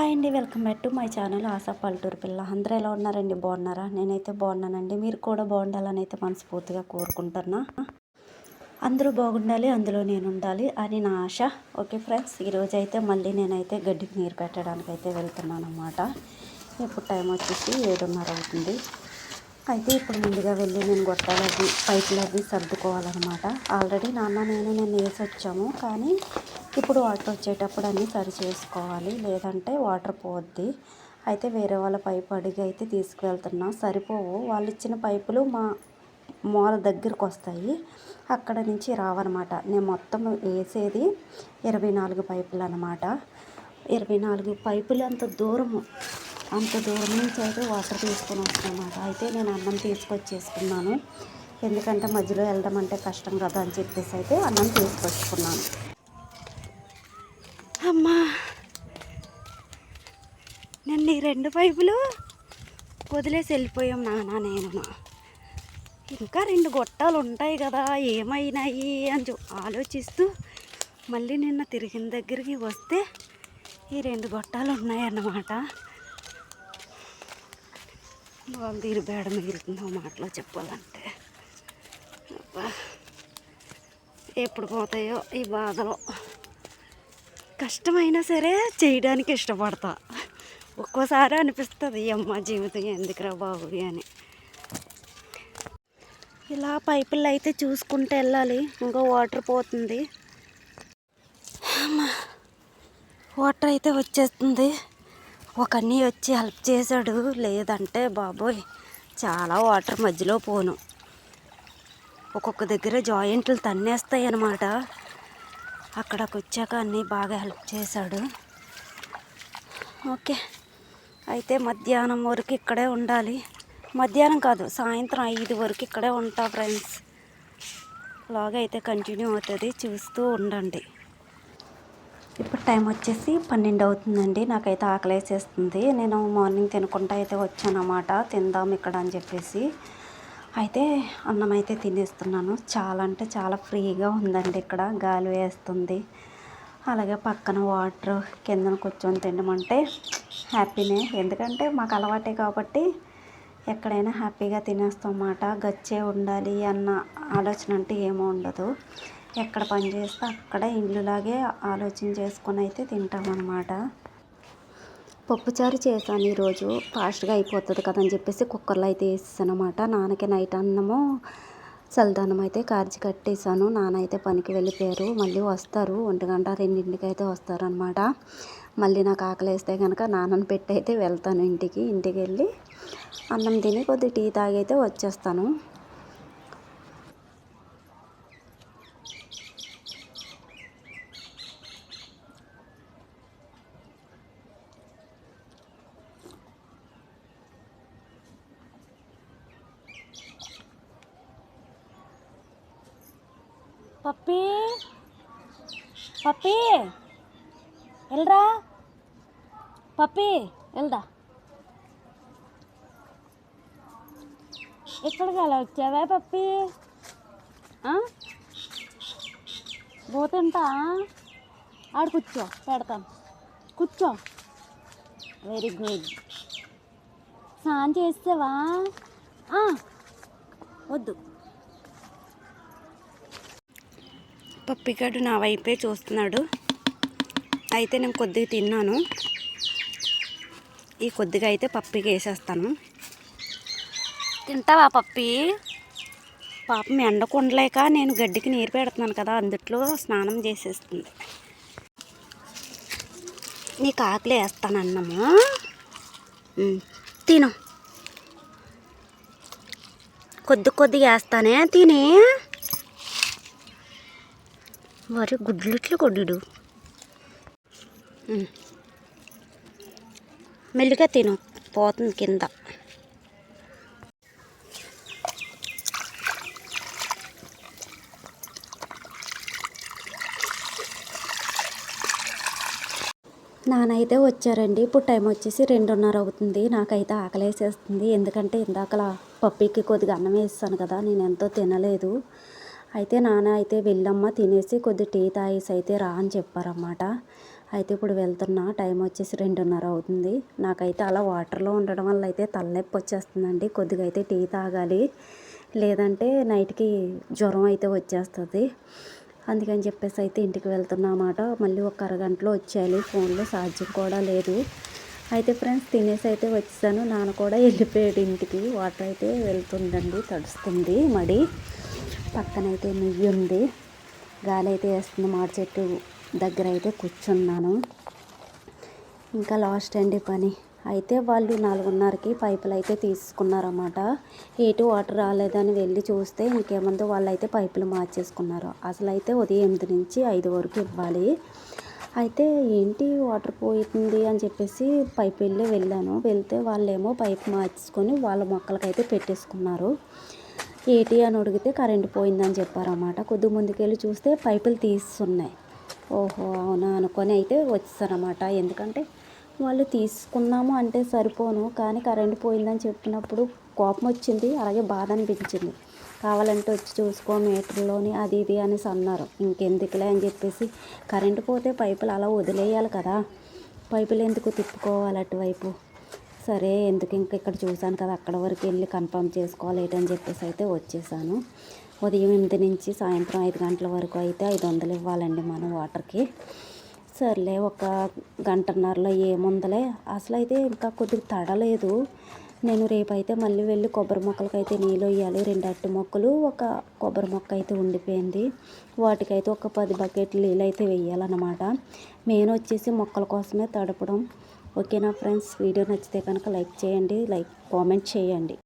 Hi అండి welcome back to my channel Asha పల్లెటూరు పిల్ల. అందరూ ఎలా ఉన్నారండి? బాగున్నారా? నేనైతే బాగున్నానండి. మీరు కూడా బాగుండాలని అయితే మనస్ఫూర్తిగా కోరుకుంటున్నా. అందరూ బాగుండాలి అందులో నేను ఉండాలి అని నా ఆశ. ఓకే ఫ్రెండ్స్ ఈరోజు అయితే మళ్ళీ నేనైతే గడ్డికి నీరు పెట్టడానికి అయితే వెళ్తున్నాను అనమాట ఇప్పుడు టైం వచ్చేసి ఏడున్నర అవుతుంది. అయితే ఇప్పుడు ముందుగా వెళ్ళి నేను గొట్టాలు అవి పైపులు అవి సర్దుకోవాలన్నమాట. ఆల్రెడీ నాన్న నేను నేను వేసి వచ్చాము కానీ ఇప్పుడు వాటర్ వచ్చేటప్పుడు అన్నీ సరి చేసుకోవాలి. లేదంటే వాటర్ పోద్ది. అయితే వేరే వాళ్ళ పైపు అడిగి అయితే తీసుకువెళ్తున్నా. సరిపోవు. వాళ్ళు ఇచ్చిన పైపులు మా మూల దగ్గరికి వస్తాయి. అక్కడ నుంచి రావన్నమాట. నేను మొత్తం వేసేది ఇరవై నాలుగు పైపులు అనమాట ఇరవై నాలుగు పైపులు అంత దూరము అంత దూరం నుంచి అయితే వాటర్ తీసుకొని వస్తానమాట. అయితే నేను అన్నం తీసుకొచ్చేసుకున్నాను. ఎందుకంటే మధ్యలో వెళ్ళడం అంటే కష్టం కదా అని చెప్పేసి అయితే అన్నం తీసుకొచ్చుకున్నాను. అమ్మా. నన్ను ఈ రెండు పైపులు వదిలేసి వెళ్ళిపోయాం నాన్న నేను ఇంకా రెండు గొట్టాలు ఉంటాయి కదా ఏమైనాయి అని ఆలోచిస్తూ మళ్ళీ నిన్న తిరిగిన దగ్గరికి వస్తే ఈ రెండు గొట్టాలు ఉన్నాయన్నమాట. వాళ్ళు తీరు బేడ మిగులుతుందో మాటలో చెప్పాలంటే. అబ్బా. ఎప్పుడు పోతాయో ఈ బాధలో. కష్టమైనా సరే చేయడానికి ఇష్టపడతా. ఒక్కోసారి అనిపిస్తుంది అమ్మ జీవితం ఎందుకురా బాబు అని. ఇలా పైపులు అయితే చూసుకుంటూ వెళ్ళాలి. ఇంకా వాటర్ పోతుంది. వాటర్ అయితే వచ్చేస్తుంది. ఒక వచ్చి హెల్ప్ చేశాడు. లేదంటే బాబోయ్ చాలా వాటర్ మధ్యలో పోను. ఒక్కొక్క దగ్గర జాయింట్లు తన్నేస్తాయి అన్నమాట అక్కడికి వచ్చాక అన్నీ బాగా హెల్ప్ చేశాడు. ఓకే. అయితే మధ్యాహ్నం వరకు ఇక్కడే ఉండాలి. మధ్యాహ్నం కాదు సాయంత్రం ఐదు వరకు ఇక్కడే ఉంటా ఫ్రెండ్స్. లాగా అయితే కంటిన్యూ అవుతుంది చూస్తూ ఉండండి. ఇప్పుడు టైం వచ్చేసి పన్నెండు అవుతుందండి నాకైతే ఆకలి వేసేస్తుంది నేను మార్నింగ్ తినకుండా అయితే వచ్చానమాట తిందాం ఇక్కడ అని చెప్పేసి. అయితే అన్నం అయితే తినేస్తున్నాను. చాలా అంటే చాలా ఫ్రీగా ఉందండి ఇక్కడ. గాలి వేస్తుంది. అలాగే పక్కన వాటర్ కిందన కూర్చొని తినమంటే హ్యాపీనే. ఎందుకంటే మాకు అలవాటే కాబట్టి ఎక్కడైనా హ్యాపీగా తినేస్తాం అన్నమాట. గచ్చే ఉండాలి అన్న ఆలోచన అంటే ఏమో ఉండదు. ఎక్కడ పని చేస్తే అక్కడ ఇల్లులాగే ఆలోచన చేసుకొని అయితే తింటామన్నమాట పప్పుచారు చేశాను ఈరోజు. ఫాస్ట్గా అయిపోతుంది కదా అని చెప్పేసి కుక్కర్లో అయితే వేసేసాను అనమాట నాన్నకి నైట్ అన్నము చల్లదన్నం అయితే కార్చి కట్టేసాను నాన్న అయితే పనికి వెళ్ళిపోయారు. మళ్ళీ వస్తారు. ఒంటి గంట రెండింటికి అయితే వస్తారనమాట మళ్ళీ నాకు ఆకలి వేస్తే కనుక నాన్నని పెట్టి అయితే వెళ్తాను ఇంటికి. ఇంటికి వెళ్ళి అన్నం తిని కొద్ది టీ తాగైతే వచ్చేస్తాను. పప్పి. పప్పి. వెళ్ళరా పప్పి. వెళ్దా ఎక్కడికి అలా వచ్చావా పప్పి? పోతుంటా ఆడ కూర్చో పెడతాం కూర్చో. వెరీ గుడ్ స్నానం చేస్తావా వద్దు. పప్పిగాడు నా వైపే చూస్తున్నాడు. అయితే నేను కొద్దిగా తిన్నాను. ఈ కొద్దిగా అయితే పప్పికి వేసేస్తాను. తింటావా పప్పి? పాపం ఎండకు ఉండలేక నేను గడ్డికి నీరు పెడుతున్నాను కదా అందుట్లో స్నానం చేసేస్తుంది. నీకు ఆకలి వేస్తాను అన్నము. తిను. కొద్ది కొద్దిగా వేస్తానే తిని. మరి గుడ్లిట్లు కొడ్డు మెల్లిగా తిను పోతుంది కింద. నానైతే వచ్చారండి. ఇప్పుడు టైం వచ్చేసి రెండున్నర అవుతుంది. నాకైతే ఆకలేసేస్తుంది. ఎందుకంటే ఇందాకలా పప్పికి కొద్దిగా అన్నం వేస్తాను కదా నేను ఎంతో తినలేదు. అయితే నాన్న అయితే వెళ్ళమ్మ తినేసి కొద్ది టీ తాగేసి అయితే రా అని చెప్పారన్నమాట. అయితే ఇప్పుడు వెళ్తున్నా టైం వచ్చేసి రెండున్నర అవుతుంది. నాకైతే అలా వాటర్లో ఉండడం వల్ల అయితే తలనొప్పి వచ్చేస్తుందండి. కొద్దిగా అయితే టీ తాగాలి. లేదంటే నైట్కి జ్వరం అయితే వచ్చేస్తుంది. అందుకని చెప్పేసి అయితే ఇంటికి వెళ్తున్నమాట మళ్ళీ ఒక అరగంటలో వచ్చేయాలి. ఫోన్లో ఛార్జింగ్ కూడా లేదు. అయితే ఫ్రెండ్స్ తినేసి అయితే వచ్చేసాను. నాన్న కూడా వెళ్ళిపోయాడు ఇంటికి. వాటర్ అయితే వెళ్తుందండి తడుస్తుంది మడి. పక్కనైతే నెయ్యి ఉంది. గాలి అయితే వేస్తుంది. మాడి చెట్టు దగ్గర అయితే కూర్చున్నాను. ఇంకా లాస్ట్ అండి పని. అయితే వాళ్ళు నాలుగున్నరకి పైపులు అయితే తీసుకున్నారన్నమాట. ఏటు వాటర్ రాలేదని వెళ్ళి చూస్తే ఇంకేముందో వాళ్ళు అయితే పైపులు మార్చేసుకున్నారు. అసలు అయితే ఉదయం ఎనిమిది నుంచి ఐదు వరకు ఇవ్వాలి. అయితే ఏంటి వాటర్ పోయింది అని చెప్పేసి పైపు వెళ్ళి వెళ్ళాను. వెళ్తే వాళ్ళేమో పైప్ మార్చుకొని వాళ్ళ మొక్కలకైతే పెట్టేసుకున్నారు. ఏటి అని అడిగితే కరెంట్ పోయిందని చెప్పారన్నమాట. కొద్ది ముందుకెళ్ళి చూస్తే పైపులు తీస్తున్నాయి. ఓహో అవునా అనుకొని అయితే వచ్చేసారన్నమాట. ఎందుకంటే వాళ్ళు తీసుకున్నాము అంటే సరిపోను కానీ కరెంట్ పోయిందని చెప్పినప్పుడు కోపం వచ్చింది అలాగే బాధ అనిపించింది. కావాలంటే వచ్చి చూసుకో మీటర్లోని అది ఇది అనేసి అన్నారు. ఇంకెందుకులే అని చెప్పేసి కరెంటు పోతే పైపులు అలా వదిలేయాలి కదా. పైపులు ఎందుకు తిప్పుకోవాలి అటువైపు? సరే ఎందుకు ఇంక ఇక్కడ చూశాను కదా అక్కడ వరకు వెళ్ళి కన్ఫర్మ్ చేసుకోవాలి ఏంటని చెప్పేసి అయితే వచ్చేసాను. ఉదయం ఎనిమిది నుంచి సాయంత్రం ఐదు గంటల వరకు అయితే ఐదు వందలు ఇవ్వాలండి మనం వాటర్కి. సర్లే ఒక గంటన్నరలో ఏముందలే. అసలు అయితే ఇంకా కొద్దిగా తడలేదు. నేను రేపైతే మళ్ళీ వెళ్ళి కొబ్బరి మొక్కలకి అయితే నీళ్ళు వేయాలి. రెండు అట్టి మొక్కలు ఒక కొబ్బరి మొక్క అయితే ఉండిపోయింది. వాటికైతే ఒక పది బకెట్లు నీళ్ళు అయితే వేయాలన్నమాట. మెయిన్ వచ్చేసి మొక్కల కోసమే తడపడం. ఓకేనా ఫ్రెండ్స్ వీడియో నచ్చితే కనుక లైక్ చేయండి లైక్ కామెంట్ చేయండి.